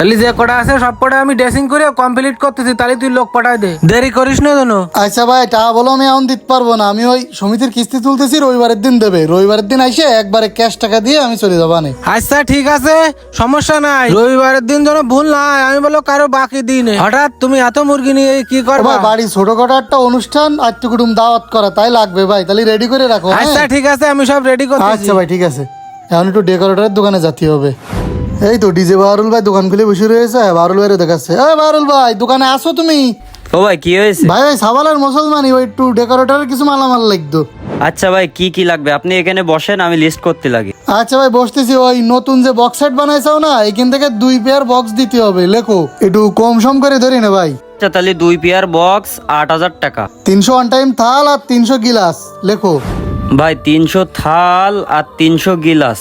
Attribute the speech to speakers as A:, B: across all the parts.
A: তাহলে যে কটা আছে সব কটা আমি ড্রেসিং করে কমপ্লিট করতেছি তাহলে তুই লোক পাঠাই দে। দেরি করিস না জানো
B: আচ্ছা ভাই টাকা বলো আমি এখন দিতে পারব না। আমি ওই সমিতির কিস্তি তুলতেছি রবিবারের দিন দেবে। রবিবারের দিন আইসে একবারে ক্যাশ টাকা দিয়ে আমি চলে যাব আনে।
A: আচ্ছা ঠিক আছে সমস্যা নাই। রবিবারের দিন যেন ভুল নাই আমি বলো কারও বাকি দিন হঠাৎ তুমি এত মুরগি নিয়ে কি করবা?
B: বাড়ি ছোটখাটো একটা অনুষ্ঠান আত্মীয় কুটুম দাওয়াত করা তাই লাগবে ভাই। তাহলে রেডি করে রাখো হ্যাঁ?
A: আচ্ছা ঠিক আছে আমি সব রেডি করতেছি।
B: আচ্ছা ভাই ঠিক আছে। এখন একটু ডেকোরেটরের দোকানে যেতে হবে। এই তো ডিজে বাহারুল ভাই দোকান খুলে বসে রয়েছে বাহারুল ভাইরে দেখাচ্ছে। এই বাহারুল ভাই দোকানে আসো তুমি?
C: ও ভাই কি হয়েছে?
B: ভাই ভাই সাবালের মুসলমানই ওই একটু ডেকোরেটরের কিছু মালামাল লাগতো।
C: আচ্ছা ভাই কি কি লাগবে? আপনি এখানে বসেন আমি লিস্ট করতে লাগি।
B: আচ্ছা ভাই বসতেছি ওই নতুন যে বক্স সেট বানাইছাও না এখান থেকে দুই পেয়ার বক্স দিতে হবে লেখো। একটু কম সম করে ধরি না ভাই।
C: আচ্ছা তাহলে দুই পেয়ার বক্স আট হাজার টাকা।
B: তিনশো ওয়ান টাইম থাল আর তিনশো গিলাস লেখো।
C: ভাই তিনশো থাল আর তিনশো গিলাস।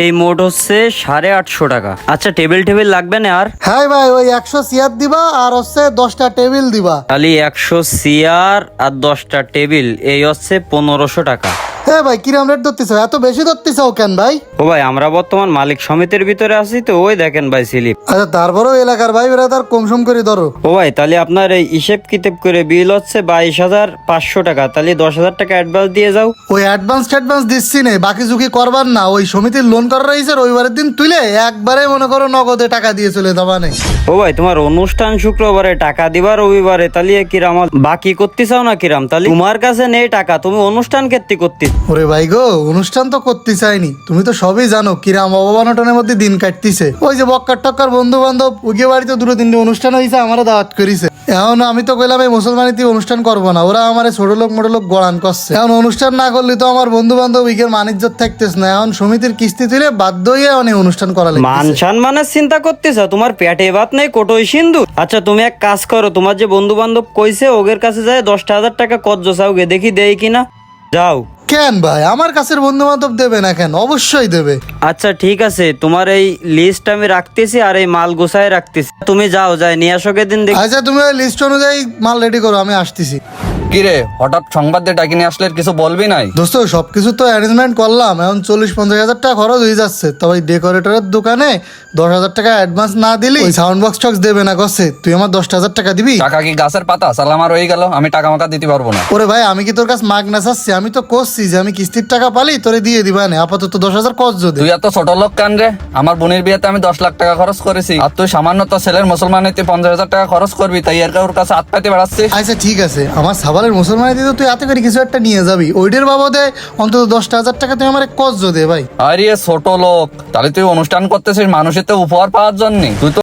C: এই মোট হচ্ছে সাড়ে আটশো টাকা। আচ্ছা টেবিল টেবিল লাগবে না আর?
B: হ্যাঁ ভাই ওই একশো চেয়ার দিবা আর হচ্ছে দশটা টেবিল দিবা।
C: খালি একশো চেয়ার আর দশটা টেবিল এই হচ্ছে পনেরোশো টাকা।
B: হ্যাঁ ভাই কিরাম রেট ধরতেছো এত বেশি ধরতেছো কেন ভাই?
C: ও ভাই আমরা বর্তমান মালিক সমিতির ভিতরে আছি তো ওই দেখেন ভাই স্লিপ।
B: আচ্ছা তারপরেও এলাকার ভাই ওরা তার কম সম করে ধরো।
C: ও ভাই তাহলে আপনার এই হিসেব কিতাব করে বিল হচ্ছে বাইশ হাজার পাঁচশো টাকা তাহলে দশ হাজার টাকা অ্যাডভান্স দিয়ে যাও।
B: ওই অ্যাডভান্স অ্যাডভান্স দিচ্ছি নে বাকি ঝুঁকি করবার না। ওই সমিতির লোন করা রয়েছে রবিবারের দিন তুলে একবারে মনে করো নগদে টাকা দিয়ে চলে দেওয়া নেই
C: ও ভাই তোমার অনুষ্ঠান শুক্রবারে টাকা দিবা রবিবারে তাহলে কিরাম? বাকি করতে চাও না কিরাম? তাহলে তোমার কাছে নেই টাকা তুমি অনুষ্ঠান ক্ষেত্রে করতে
B: ওরে ভাই গো, অনুষ্ঠান তো করতে চাইনি। তুমি তো সবই জানো, কিরাম অবমানটনের মধ্যে দিন কাটতিছে। ওই যে বক্কার টক্কার বন্ধু বান্ধব উগিয়ে বাড়িতে দুটো তিনটে অনুষ্ঠান হয়েছে আমারও দাওয়াত করেছে। এখন আমি তো কইলাম, এই মুসলমানিতে অনুষ্ঠান করব না, ওরা আমার ছোট লোক মোটো লোক গড়ান করছে। এখন অনুষ্ঠান না করলে তো আমার বন্ধু বান্ধব উইকের মানিজ্য থাকতেছ না। এখন সমিতির কিস্তি তুলে বাধ্য হয়ে অনেক অনুষ্ঠান করা
C: মান সম্মানের চিন্তা করতেছ? তোমার পেটে ভাত নেই, কোটোই সিন্ধু? আচ্ছা তুমি এক কাজ করো, তোমার যে বন্ধু বান্ধব কইছে ওদের কাছে যায় দশটা হাজার টাকা কজ্জ চাওগে দেখি দেই কিনা। যাও।
B: কেন ভাই? আমার কাছের বন্ধু বান্ধব দেবে না কেন? অবশ্যই দেবে।
C: আচ্ছা ঠিক আছে। তোমার এই লিস্ট আমি রাখতেছি আর এই মাল গোছায় রাখতেছি। তুমি যাও যাই নিয়ে আসো দিন দেখি।
B: আচ্ছা তুমি ওই লিস্ট অনুযায়ী মাল রেডি করো আমি আসতেছি।
D: কিরে হঠাৎ সংবাদ দিয়ে ডাকি নিয়ে আসলে আর কিছু বলবি নাই?
B: দোস্ত সবকিছু তো অ্যারেঞ্জমেন্ট করলাম। এখন চল্লিশ পঞ্চাশ হাজার টাকা খরচ হয়ে যাচ্ছে। তবে ডেকোরেটরের দোকানে দশ হাজার টাকা অ্যাডভান্স না দিলি ওই সাউন্ড বক্স টক্স দেবে না কচ্ছে। তুই আমার দশটা হাজার টাকা দিবি?
D: টাকা কি গাছের পাতা? সালামা রয়ে গেল। আমি টাকা মাকা দিতে পারব না।
B: ওরে ভাই আমি কি তোর কাছে মাগ না চাচ্ছি? আমি তো করছি যে আমি কিস্তির টাকা পালি তোরে দিয়ে দিবা না। আপাতত দশ হাজার কচ যদি।
D: তুই এত ছোট লোক কান রে? আমার বোনের বিয়েতে আমি দশ লাখ টাকা খরচ করেছি। আর তুই সামান্য তো ছেলের মুসলমানিতে পঞ্চাশ হাজার টাকা খরচ করবি তাই এর ওর কাছে হাত পাইতে বেড়াচ্ছিস।
B: আচ্ছা ঠিক আছে। আমার সাবালের মুসলমানের দিদি তুই হাতে করে কিছু একটা নিয়ে যাবি। ওইটার বাবদে অন্তত দশটা হাজার টাকা তুই আমার কষ্ট দে ভাই।
D: আরে ছোট লোক, তাহলে তুই অনুষ্ঠান করতেছিস মানুষের তো উপহার পাওয়ার জন্য। তুই তো